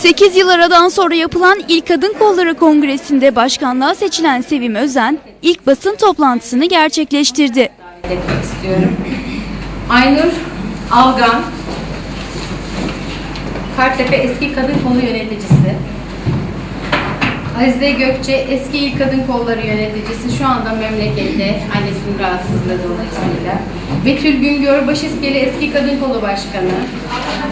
8 yıl aradan sonra yapılan İlk Kadın Kolları Kongresi'nde başkanlığa seçilen Sevim Özen ilk basın toplantısını gerçekleştirdi. istiyorum. Aynur Algan, Kartepe eski kadın kolu yöneticisi. Azize Gökçe eski İl Kadın Kolları yöneticisi şu anda memlekette annesinin rahatsızlığı dolayısıyla. Betül Güngör Başiskeli eski kadın kolu başkanı.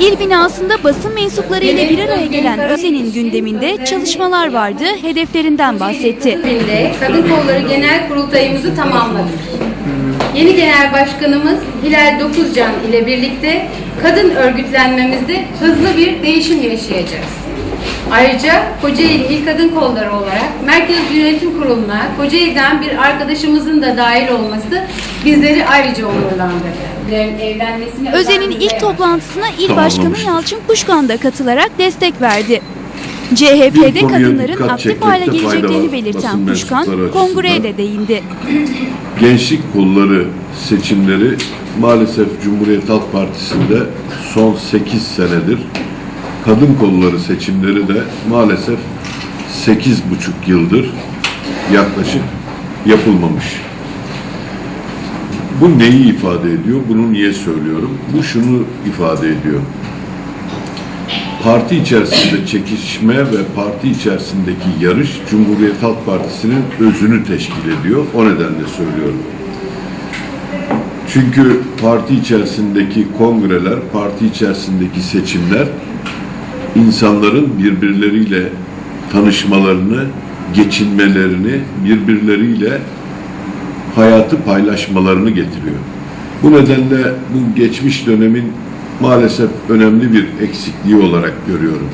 İl binasında basın mensupları ile bir araya gelen Özen'in gündeminde çalışmalar vardı, hedeflerinden bahsetti. Kadın Kolları Genel Kurultayımızı tamamladık. Yeni Genel Başkanımız Hilal Dokuzcan ile birlikte kadın örgütlenmemizde hızlı bir değişim yaşayacağız. Ayrıca Kocaeli İl Kadın Kolları olarak Merkez Yönetim Kurulu'na Kocaeli'den bir arkadaşımızın da dahil olması bizleri ayrıca onurlandırdı. Özen'in özen ilk toplantısına İl Başkanı. Yalçın Kuşkan da katılarak destek verdi. CHP'de kadınların aktif hale geleceklerini belirten Kuşkan kongreye de değindi. Gençlik kolları seçimleri maalesef Cumhuriyet Halk Partisi'nde son 8 senedir kadın kolları seçimleri de maalesef 8,5 yıldır yaklaşık yapılmamış. Bu neyi ifade ediyor? Bunu niye söylüyorum? Bu şunu ifade ediyor. Parti içerisinde çekişme ve parti içerisindeki yarış Cumhuriyet Halk Partisi'nin özünü teşkil ediyor. O nedenle söylüyorum. Çünkü parti içerisindeki kongreler, parti içerisindeki seçimler insanların birbirleriyle tanışmalarını, geçinmelerini, birbirleriyle hayatı paylaşmalarını getiriyor. Bu nedenle bu geçmiş dönemin maalesef önemli bir eksikliği olarak görüyorum.